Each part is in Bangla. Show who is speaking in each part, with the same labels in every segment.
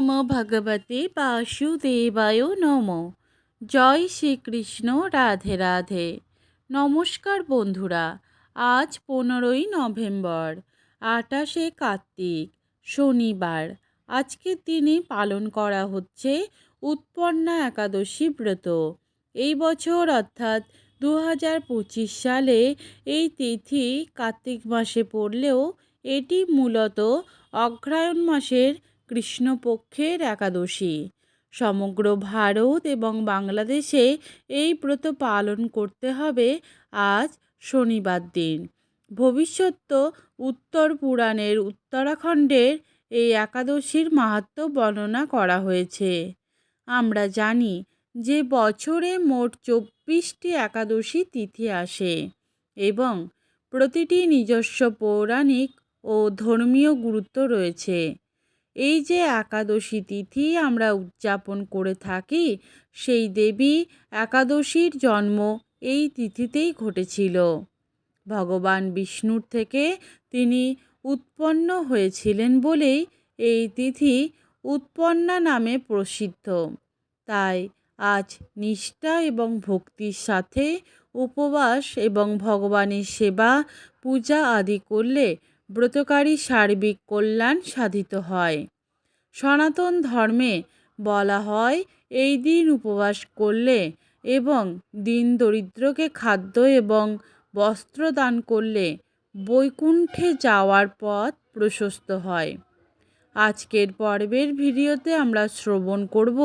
Speaker 1: নম ভগবতে বাসুদেবায় নম জয় শ্রীকৃষ্ণ রাধে রাধে নমস্কার বন্ধুরা, আজ পনেরোই নভেম্বর আটাশে কার্তিক, শনিবার। আজকের দিনে পালন করা হচ্ছে উৎপন্না একাদশী ব্রত। এই বছর অর্থাৎ দু হাজার পঁচিশ সালে এই তিথি কার্তিক মাসে পড়লেও এটি মূলত অগ্রায়ণ মাসের কৃষ্ণপক্ষের একাদশী। সমগ্র ভারত এবং বাংলাদেশে এই ব্রত পালন করতে হবে আজ শনিবার দিন। ভবিষ্যৎ উত্তর পুরাণের উত্তরাখণ্ডের এই একাদশীর মাহাত্ম বর্ণনা করা হয়েছে। আমরা জানি যে বছরে মোট চব্বিশটি একাদশী তিথি আসে এবং প্রতিটি নিজস্ব পৌরাণিক ও ধর্মীয় গুরুত্ব রয়েছে। এই যে একাদশী তিথি আমরা উদযাপন করে থাকি, সেই দেবী একাদশীর জন্ম এই তিথিতেই ঘটেছিল। ভগবান বিষ্ণুর থেকে তিনি উৎপন্ন হয়েছিলেন বলেই এই তিথি উৎপন্না নামে প্রসিদ্ধ। তাই আজ নিষ্ঠা এবং ভক্তির সাথে উপবাস এবং ভগবানের সেবা, পূজা আদি করলে ব্রতকারী সার্বিক কল্যাণ সাধিত হয়। সনাতন ধর্মে বলা হয়, এই দিন উপবাস করলে এবং দিন দরিদ্রকে খাদ্য এবং বস্ত্র দান করলে বৈকুণ্ঠে যাওয়ার পথ প্রশস্ত হয়। আজকের পর্বের ভিডিওতে আমরা শ্রবণ করব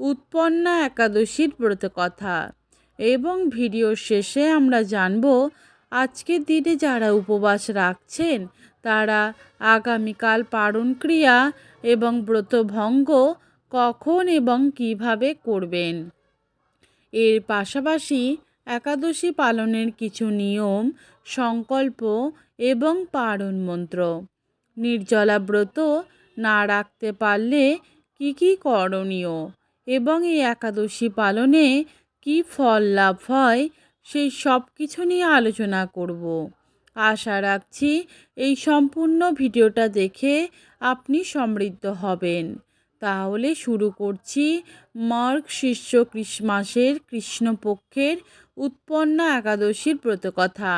Speaker 1: উৎপন্না একাদশীর ব্রত কথা এবং ভিডিও শেষে আমরা জানব আজকের দিনে যারা উপবাস রাখছেন, তারা আগামীকাল পারণ ক্রিয়া এবং ব্রতভঙ্গ কখন এবং কীভাবে করবেন? এর পাশাপাশি একাদশী পালনের কিছু নিয়ম, সংকল্প এবং পারণ মন্ত্র। নির্জলা ব্রত না রাখতে পারলে কি কি করণীয় এবং এই একাদশী পালনে কি ফল লাভ হয় সেই সব কিছু নিয়ে আলোচনা করব। আশা রাখছি এই সম্পূর্ণ ভিডিওটা দেখে আপনি সমৃদ্ধ হবেন। তাহলে শুরু করছি মার্গ শিষ্য ক্রিসমাসের কৃষ্ণপক্ষের উৎপন্ন একাদশীর ব্রতকথা।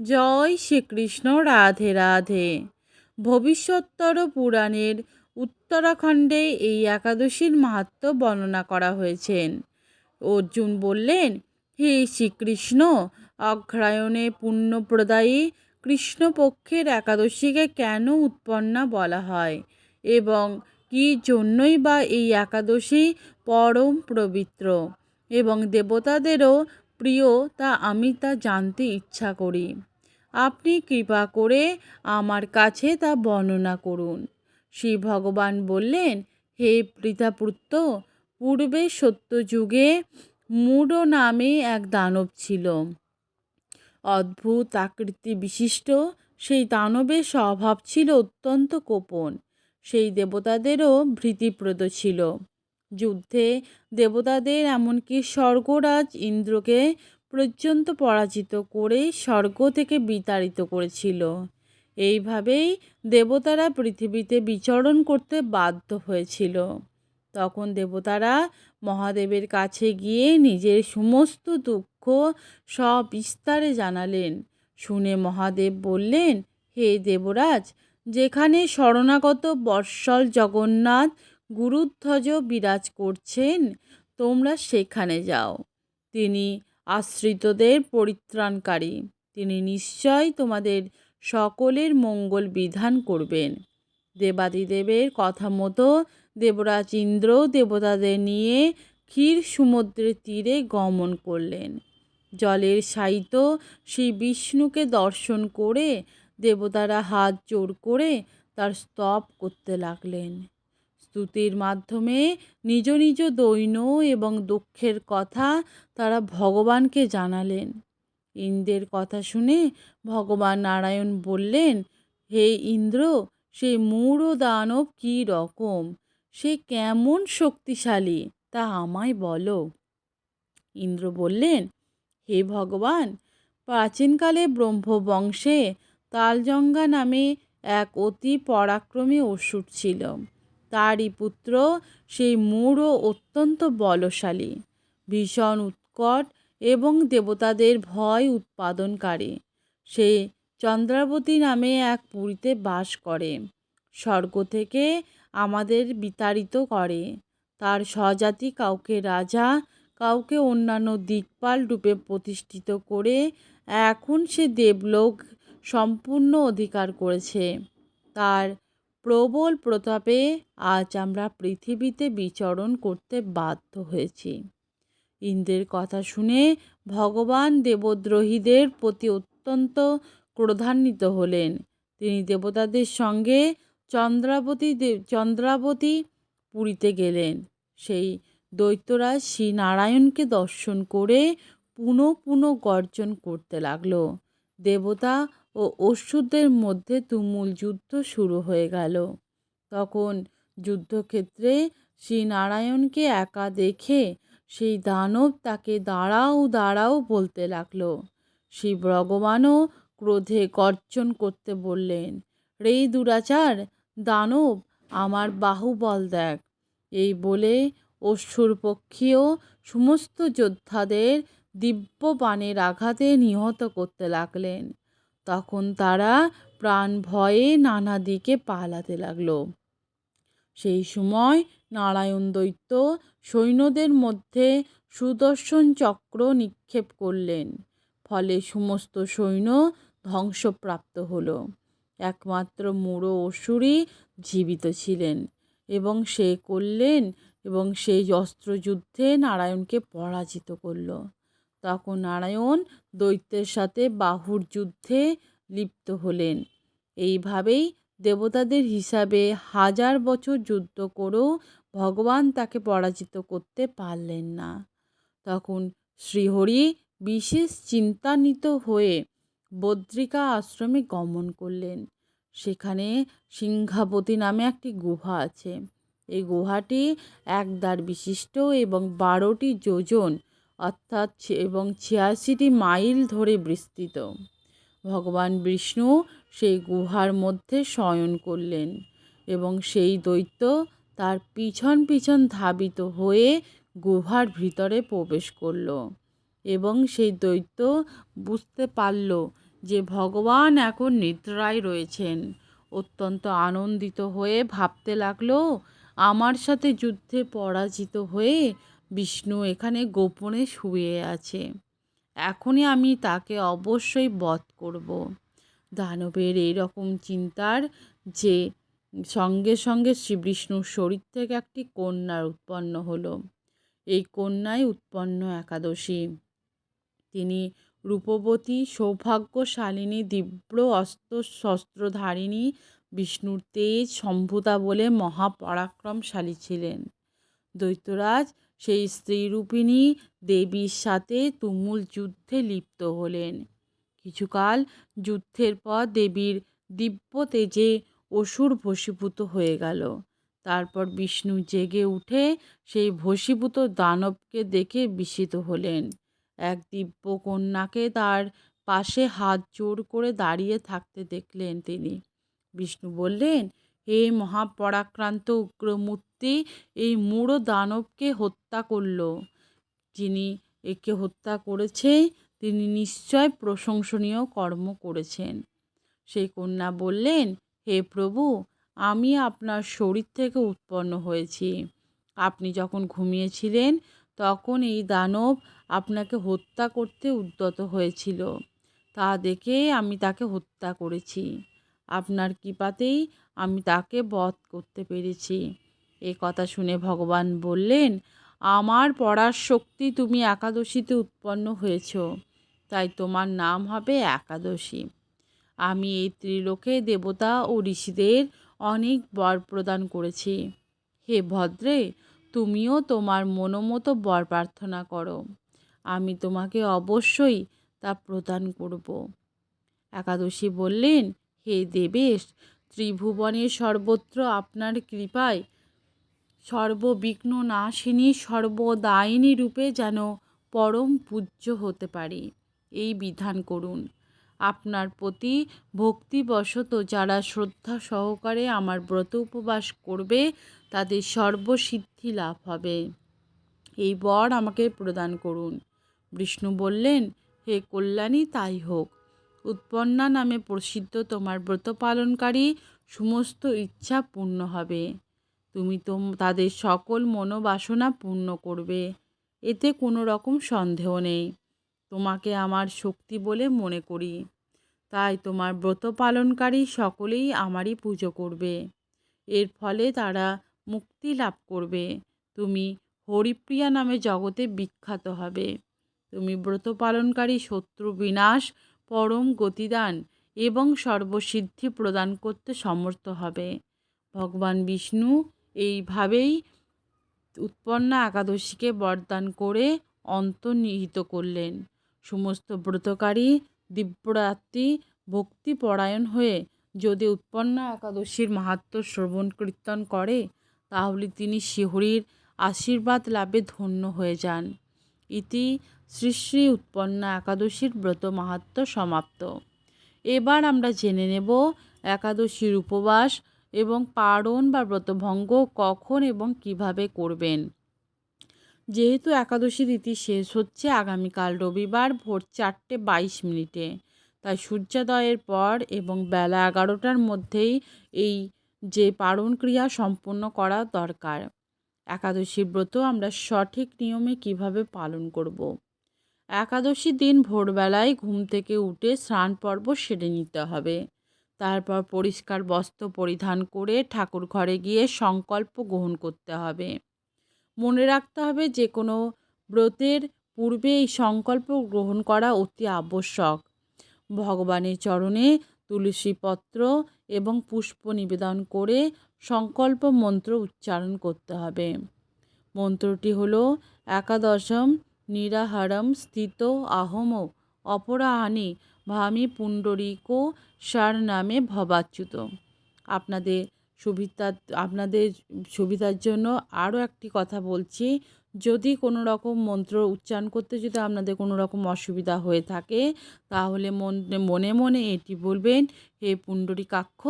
Speaker 1: জয় শ্রীকৃষ্ণ, রাধে রাধে। ভবিষ্যত্তর পুরাণের উত্তরাখণ্ডে এই একাদশীর মাহাত্ম বর্ণনা করা হয়েছেন। অর্জুন বললেন হে শ্রীকৃষ্ণ। অগ্রায়ণে পুণ্যপ্রদায়ী কৃষ্ণপক্ষের একাদশীকে কেন উৎপন্না বলা হয়? এবং কি জন্যই বা এই একাদশী পরম পবিত্র? এবং দেবতাদেরও প্রিয় তা আমি তা জানতে ইচ্ছা করি। আপনি কৃপা করে আমার কাছে তা বর্ণনা করুন। শ্রী ভগবান বললেন, হে পৃথাপুত্র পূর্বে সত্যযুগে মূঢ় নামে এক দানব ছিল। অদ্ভুত আকৃতি বিশিষ্ট, সেই দানবের স্বভাব ছিল অত্যন্ত কোপন সেই দেবতাদেরও ভীতিপ্রদ ছিল। যুদ্ধে দেবতাদের এমনকি স্বর্গরাজ ইন্দ্রকে পর্যন্ত পরাজিত করে স্বর্গ থেকে বিতাড়িত করেছিল। এইভাবেই দেবতারা পৃথিবীতে বিচরণ করতে বাধ্য হয়েছিল। তখন দেবতারা মহাদেবের কাছে গিয়ে নিজের সমস্ত দুঃখ সব বিস্তারে জানালেন। শুনে মহাদেব বললেন, হে দেবরাজ, যেখানে শরণাগত বর্ষল জগন্নাথ গুরুধ্বজ বিরাজ করছেন, তোমরা সেখানে যাও। তিনি আশ্রিতদের পরিত্রাণকারী। তিনি নিশ্চয় তোমাদের সকলের মঙ্গল বিধান করবেন। দেবাদিদেবের কথা মতো দেবরাজ ইন্দ্র দেবতাদের নিয়ে ক্ষীর সমুদ্রের তীরে গমন করলেন। জলের সাইত শ্রী বিষ্ণুকে দর্শন করে দেবতারা হাত জোর করে তার স্তব করতে লাগলেন। স্তুতির মাধ্যমে নিজ নিজ দৈন এবং দুঃখের কথা তারা ভগবানকে জানালেন। ইন্দ্রের কথা শুনে ভগবান নারায়ণ বললেন, হে ইন্দ্র, সেই মূঢ় দানব কী রকম? সে কেমন শক্তিশালী, তা আমায় বলো। ইন্দ্র বললেন, হে ভগবান, প্রাচীনকালে ব্রহ্মবংশে তালজঙ্গা নামে এক অতি পরাক্রমী অসুর ছিল। তারই পুত্র সেই মূঢ়, অত্যন্ত বলশালী, ভীষণ উৎকট এবং দেবতাদের ভয় উৎপাদনকারী। সে চন্দ্রাবতী নামে এক পুরীতে বাস করে। স্বর্গ থেকে আমাদের বিতাড়িত করে। তার স্বজাতি কাউকে রাজা, কাউকে অন্যান্য দিকপাল রূপে প্রতিষ্ঠিত করে এখন সে দেবলোক সম্পূর্ণ অধিকার করেছে। তার প্রবল প্রতাপে আজ আমরা পৃথিবীতে বিচরণ করতে বাধ্য হয়েছি। ইন্দ্রের কথা শুনে ভগবান দেবদ্রোহীদের প্রতি অত্যন্ত ক্রোধান্বিত হলেন। তিনি দেবতাদের সঙ্গে চন্দ্রাবতী চন্দ্রাবতী পুরীতে গেলেন। সেই দৈত্যরাজ শ্রী নারায়ণকে দর্শন করে পুনঃ পুনঃ গর্জন করতে লাগল। দেবতা ও অসুরদের মধ্যে তুমুল যুদ্ধ শুরু হয়ে গেল। তখন যুদ্ধক্ষেত্রে শ্রী নারায়ণকে একা দেখে সেই দানব তাকে দাঁড়াও দাঁড়াও বলতে লাগল। শ্রী ভগবানও ক্রোধে গর্জন করতে বললেন, রে দুরাচার দানব, আমার বাহুবল দেখ। এই বলে অসুর পক্ষীয় সমস্ত যোদ্ধাদের দিব্য বাণের আঘাতে নিহত করতে লাগলেন। তখন তারা প্রাণ ভয়ে নানা দিকে পালাতে লাগল। সেই সময় নারায়ণ দৈত্য সৈন্যদের মধ্যে সুদর্শন চক্র নিক্ষেপ করলেন। ফলে সমস্ত সৈন্য ধ্বংসপ্রাপ্ত হলো। একমাত্র মুড়ো অসুরই জীবিত ছিলেন এবং সে করলেন এবং সেই অস্ত্রযুদ্ধে নারায়ণকে পরাজিত করল। তখন নারায়ণ দৈত্যের সাথে বাহুর যুদ্ধে লিপ্ত হলেন। এইভাবেই দেবতাদের হিসাবে হাজার বছর যুদ্ধ করেও ভগবান তাকে পরাজিত করতে পারলেন না। তখন শ্রীহরি বিশেষ চিন্তান্বিত হয়ে বদ্রিকা আশ্রমে গমন করলেন। সেখানে সিংহাবতী নামে একটি গুহা আছে। এই গুহাটি এক দ্বার বিশিষ্ট এবং বারোটি যোজন, অর্থাৎ এবং ছিয়াশিটি মাইল ধরে বিস্তৃত। ভগবান বিষ্ণু সেই গুহার মধ্যে শয়ন করলেন এবং সেই দৈত্য তার পিছন পিছন ধাবিত হয়ে গুহার ভিতরে প্রবেশ করল। এবং সেই দৈত্য বুঝতে পারল যে ভগবান এখন নিদ্রায় রয়েছেন। অত্যন্ত আনন্দিত হয়ে ভাবতে লাগল, আমার সাথে যুদ্ধে পরাজিত হয়ে বিষ্ণু এখানে গোপনে শুয়ে আছে। এখনই আমি তাকে অবশ্যই বধ করব। দানবের এই রকম চিন্তার যে সঙ্গে সঙ্গে শ্রীবিষ্ণুর শরীর থেকে একটি কন্যার উৎপন্ন হলো। এই কন্যাই উৎপন্ন একাদশী। তিনি রূপবতী, সৌভাগ্যশালিনী দিব্য অস্ত্র শস্ত্রধারিণী, বিষ্ণুর তেজ, সম্ভুতা বলে মহাপরাক্রমশালী ছিলেন। দৈত্যরাজ সেই স্ত্রীরূপিণী দেবীর সাথে তুমুল যুদ্ধে লিপ্ত হলেন। কিছুকাল যুদ্ধের পর দেবীর দিব্য তেজে অসুর ভসীভূত হয়ে গেল। তারপর বিষ্ণু জেগে উঠে সেই ভসীভূত দানবকে দেখে বিস্মিত হলেন। এক দিব্য কন্যাকে তার পাশে হাত জোর করে দাঁড়িয়ে থাকতে দেখলেন তিনি। বিষ্ণু বললেন, হে মহাপরাক্রান্ত উগ্রমূর্তি, এই মূঢ় দানবকে হত্যা করল। যিনি একে হত্যা করেছে তিনি নিশ্চয় প্রশংসনীয় কর্ম করেছেন। সেই কন্যা বললেন, হে প্রভু, আমি আপনার শরীর থেকে উৎপন্ন হয়েছি। আপনি যখন ঘুমিয়েছিলেন তখন এই দানব আপনাকে হত্যা করতে উদ্যত হয়েছিল। তা দেখে আমি তাকে হত্যা করেছি। আপনার কৃপাতেই আমি তাকে বধ করতে পেরেছি। এ কথা শুনে ভগবান বললেন, আমার পড়ার শক্তি তুমি একাদশীতে উৎপন্ন হয়েছ, তাই তোমার নাম হবে একাদশী। আমি এই ত্রিলোকে দেবতা ও ঋষিদের অনেক বর প্রদান করেছি। হে ভদ্রে তুমিও তোমার মনোমতো বর প্রার্থনা করো। আমি তোমাকে অবশ্যই তা প্রদান করব। একাদশী বললেন, হে দেবেশ, ত্রিভুবনের সর্বত্র আপনার কৃপায় সর্ববিঘ্ন নাশিনী সর্বদায়িনী রূপে যেন পরম পূজ্য হতে পারি। এই বিধান করুন। আপনার প্রতি ভক্তিবশত যারা শ্রদ্ধা সহকারে আমার ব্রত উপবাস করবে, তাদের সর্বসিদ্ধি লাভ হবে। এই বর আমাকে প্রদান করুন। বিষ্ণু বললেন, হে কল্যাণী, তাই হোক। উৎপন্না নামে প্রসিদ্ধ তোমার ব্রত পালনকারী সমস্ত ইচ্ছা পূর্ণ হবে। তুমি তো তাদের সকল মনোবাসনা পূর্ণ করবে। এতে কোনো রকম সন্দেহ নেই। তোমাকে আমার শক্তি বলে মনে করি। তাই তোমার ব্রত পালনকারী সকলেই আমারই পুজো করবে। এর ফলে তারা মুক্তি লাভ করবে। তুমি হরিপ্রিয়া নামে জগতে বিখ্যাত হবে। তুমি ব্রত পালনকারী শত্রু বিনাশ, পরম গতিদান এবং সর্বসিদ্ধি প্রদান করতে সমর্থ হবে। ভগবান বিষ্ণু এইভাবেই উৎপন্না একাদশীকে বরদান করে অন্তর্নিহিত করলেন। সমস্ত ব্রতকারী, দিব্যরাত্রি ভক্তিপরায়ণ হয়ে যদি উৎপন্না একাদশীর মাহাত্ম শ্রবণ কীর্তন করে, তাহলে তিনি শিহরির আশীর্বাদ লাভে ধন্য হয়ে যান। ইতি শ্রী শ্রী উৎপন্না একাদশীর ব্রত মাহাত্ম সমাপ্ত। এবার আমরা জেনে নেব একাদশীর উপবাস এবং পারণ বা ব্রতভঙ্গ কখন এবং কীভাবে করবেন। যেহেতু একাদশী তিথি শেষ হচ্ছে আগামীকাল রবিবার ভোর চারটে বাইশ মিনিটে। তাই সূর্যোদয়ের পর এবং বেলা এগারোটার মধ্যেই এই যে পারণ ক্রিয়া সম্পূর্ণ করা দরকার। একাদশী ব্রত আমরা সঠিক নিয়মে কীভাবে পালন করব। একাদশী দিন ভোরবেলায় ঘুম থেকে উঠে স্নান পর্ব সেরে নিতে হবে। তারপর পরিষ্কার বস্ত্র পরিধান করে ঠাকুর ঘরে গিয়ে সংকল্প গ্রহণ করতে হবে। মনে রাখতে হবে যে কোনো ব্রতের পূর্বে এই সংকল্প গ্রহণ করা অতি আবশ্যক। ভগবানের চরণে তুলসী পত্র এবং পুষ্প নিবেদন করে সংকল্প মন্ত্র উচ্চারণ করতে হবে। মন্ত্রটি হল একাদশম নিরাহারম স্থিত আহম অপরাহানি ভামি পুণ্ডরিক সার নামে ভবাচ্যুত। আপনাদের সুবিধা, আপনাদের সুবিধার জন্য আরও একটি কথা বলছি। যদি কোনো রকম মন্ত্র উচ্চারণ করতে যদি আপনাদের কোনো রকম অসুবিধা হয়ে থাকে, তাহলে মনে মনে এটি বলবেন, হে পুণ্ডরিকাক্ষ,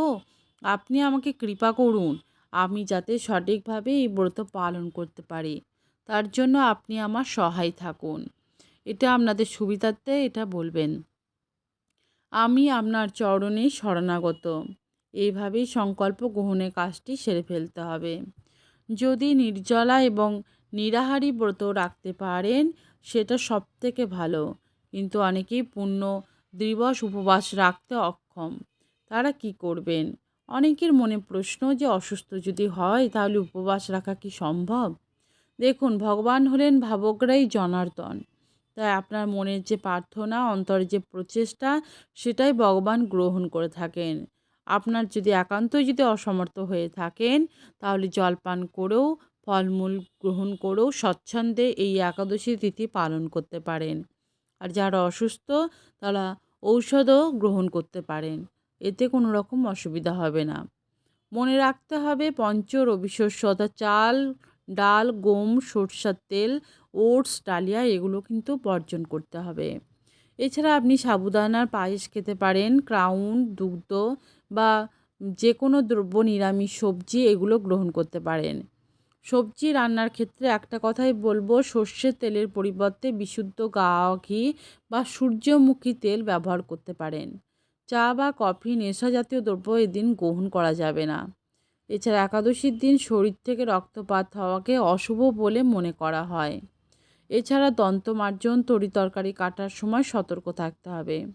Speaker 1: আপনি আমাকে কৃপা করুন, আমি যাতে সঠিকভাবে এই ব্রত পালন করতে পারি। তার জন্য আপনি আমার সহায় থাকুন। এটা আপনাদের সুবিধার্থে এটা বলবেন। আমি আপনার চরণে শরণাগত। এইভাবেই সংকল্প গ্রহণের কাজটি সেরে ফেলতে হবে। যদি নির্জলা এবং নিরাহারি ব্রত রাখতে পারেন, সেটা সব থেকে ভালো। কিন্তু অনেকেই পূর্ণ দিবস, উপবাস রাখতে অক্ষম। তারা কি করবেন? অনেকের মনে প্রশ্ন যে, অসুস্থ যদি হয়, তাহলে উপবাস রাখা কি সম্ভব? দেখুন, ভগবান হলেন ভাবকরাই জনার্দন। তাই আপনার মনের যে প্রার্থনা অন্তর যে প্রচেষ্টা, সেটাই ভগবান গ্রহণ করে থাকেন। আপনার যদি একান্তই যদি অসমর্থ হয়ে থাকেন, তাহলে জলপান করেও, ফলমূল গ্রহণ করেও স্বচ্ছন্দে এই একাদশী তিথি পালন করতে পারেন। আর যারা অসুস্থ, তারা ঔষধও গ্রহণ করতে পারেন। এতে কোনো রকম অসুবিধা হবে না। মনে রাখতে হবে, পঞ্চ অর্থাৎ চাল, ডাল, গম, সরষার তেল, ওটস, ডালিয়া এগুলো কিন্তু বর্জন করতে হবে। এছাড়া আপনি সাবুদানার পায়েস খেতে পারেন, ক্রাউন, দুগ্ধ বা যে কোনো দ্রব্য, নিরামিষ সবজি এগুলো গ্রহণ করতে পারেন। সবজি রান্নার ক্ষেত্রে একটা কথাই বলব, সর্ষের তেলের পরিবর্তে বিশুদ্ধ গা ঘি বা সূর্যমুখী তেল ব্যবহার করতে পারেন। চা বা কফি, নেশা জাতীয় দ্রব্য এদিন গ্রহণ করা যাবে না। এছাড়া একাদশীর দিন শরীর থেকে রক্তপাত হওয়াকে অশুভ বলে মনে করা হয়। এছাড়া দন্তমার্জন, তরি তরকারি কাটার সময় সতর্ক থাকতে হবে।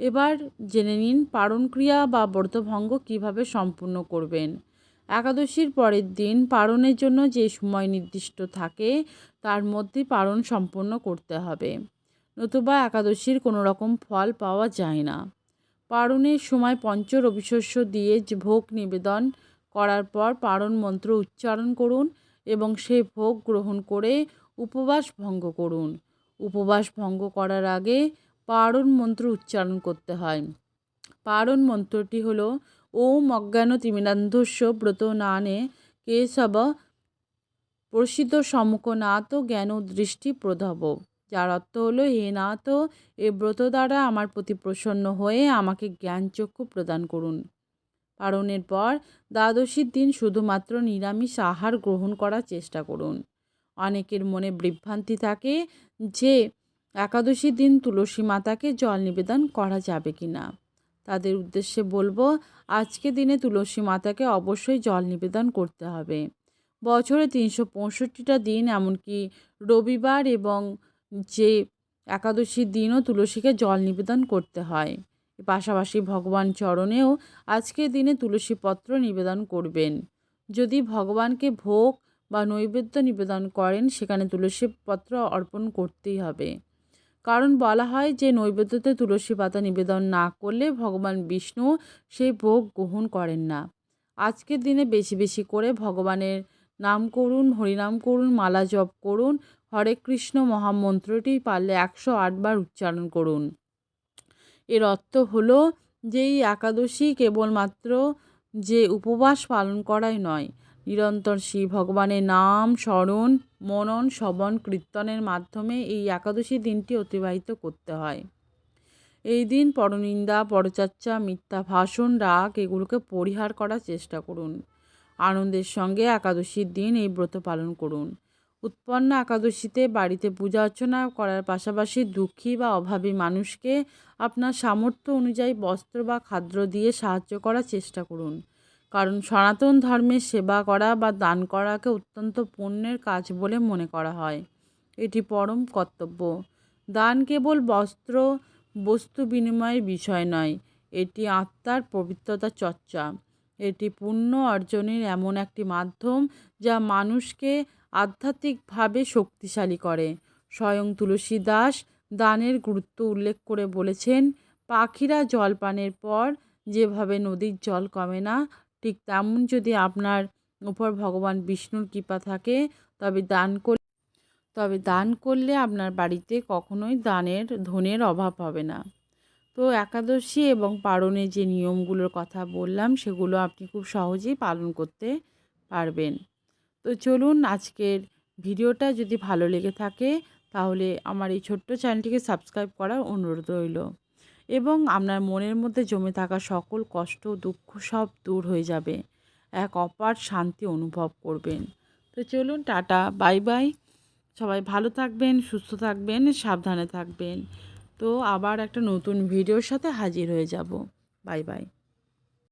Speaker 1: এবার জেনে নিন পারণক্রিয়া বা ব্রতভঙ্গ কীভাবে সম্পূর্ণ করবেন। একাদশীর পরের দিন পারণের জন্য যে সময় নির্দিষ্ট থাকে, তার মধ্যে পারণ সম্পন্ন করতে হবে। নতুবা একাদশীর কোনো রকম ফল পাওয়া যায় না। পারণের সময় পঞ্চ রবিশস্য দিয়ে ভোগ নিবেদন করার পর পারণ মন্ত্র উচ্চারণ করুন এবং সেই ভোগ গ্রহণ করে উপবাস ভঙ্গ করুন। উপবাস ভঙ্গ করার আগে পারণ মন্ত্র উচ্চারণ করতে হয়। পারণ মন্ত্রটি হলো, ওম অজ্ঞান তিমিরান্ধস্য ব্রত নানে কেশব প্রসিদ্ধ সম্মুখ নাত জ্ঞান দৃষ্টি প্রধব। যার অর্থ হলো, হে নাথ, এ ব্রত দ্বারা আমার প্রতি প্রসন্ন হয়ে আমাকে জ্ঞানচক্ষু প্রদান করুন। পারণের পর দ্বাদশীর দিন শুধুমাত্র নিরামিষ আহার গ্রহণ করার চেষ্টা করুন। অনেকের মনে বিভ্রান্তি থাকে যে একাদশীর দিন তুলসী মাতাকে জল নিবেদন করা যাবে কি না তাদের উদ্দেশ্যে বলব, আজকে দিনে তুলসী মাতাকে অবশ্যই জল নিবেদন করতে হবে। বছরে তিনশো পঁয়ষট্টিটা দিন, এমনকি রবিবার এবং যে একাদশীর দিনও তুলসীকে জল নিবেদন করতে হয়। পাশাপাশি ভগবান চরণেও আজকের দিনে তুলসী পত্র নিবেদন করবেন। যদি ভগবানকে ভোগ বা নৈবেদ্য নিবেদন করেন, সেখানে তুলসী পত্র অর্পণ করতেই হবে। কারণ বলা হয় যে নৈবেদ্যতে তুলসী পাতা নিবেদন না করলে ভগবান বিষ্ণু সেই ভোগ গ্রহণ করেন না। আজকের দিনে বেশি বেশি করে ভগবানের নাম করুন, হরিনাম করুন, মালা জপ করুন, হরে কৃষ্ণ মহামন্ত্রটি পারলে একশো আটবার উচ্চারণ করুন। এর অর্থ হলো যে এই একাদশী কেবলমাত্র যে উপবাস পালন করাই নয় নিরন্তর শ্রী ভগবানের নাম স্মরণ, মনন, শ্রবণ, কীর্তনের মাধ্যমে এই একাদশী দিনটি অতিবাহিত করতে হয়। এই দিন পরনিন্দা, পরচর্চা, মিথ্যা ভাষণ, রাগ এগুলোকে পরিহার করার চেষ্টা করুন। আনন্দের সঙ্গে একাদশীর দিন এই ব্রত পালন করুন। উৎপন্ন একাদশীতে বাড়িতে পূজা অর্চনা করার পাশাপাশি দুঃখী বা অভাবী মানুষকে আপনার সামর্থ্য অনুযায়ী বস্ত্র বা খাদ্য দিয়ে সাহায্য করার চেষ্টা করুন। কারণ সনাতন ধর্মের সেবা করা বা দান করাকে অত্যন্ত পুণ্যের কাজ বলে মনে করা হয়। এটি পরম কর্তব্য। দান কেবল বস্ত্র, বস্তু বিনিময়ের বিষয় নয়, এটি আত্মার পবিত্রতা চর্চা। এটি পুণ্য অর্জনের এমন একটি মাধ্যম যা মানুষকে আধ্যাত্মিকভাবে শক্তিশালী করে। স্বয়ং তুলসী দাস দানের গুরুত্ব উল্লেখ করে বলেছেন, পাখিরা জল পানের পর যেভাবে নদীর জল কমে না ঠিক তেমন যদি আপনার উপর ভগবান বিষ্ণুর কৃপা থাকে, তবে দান করলে তবে দান করলে আপনার বাড়িতে কখনোই দানের, ধনের অভাব হবে না। তো একাদশী এবং পারণের যে নিয়মগুলোর কথা বললাম, সেগুলো আপনি খুব সহজেই পালন করতে পারবেন। তো চলুন আজকের ভিডিওটা যদি ভালো লেগে থাকে, তাহলে আমার এই ছোট্ট চ্যানেলটিকে সাবস্ক্রাইব করার অনুরোধ রইল। এবং আপনার মনের মধ্যে জমে থাকা সকল কষ্ট, দুঃখ সব দূর হয়ে যাবে। এক অপার শান্তি অনুভব করবেন। তো চলুন, টাটা, বাই বাই। সবাই ভালো থাকবেন, সুস্থ থাকবেন, সাবধানে থাকবেন। তো আবার একটা নতুন ভিডিওর সাথে হাজির হয়ে যাব। Bye bye.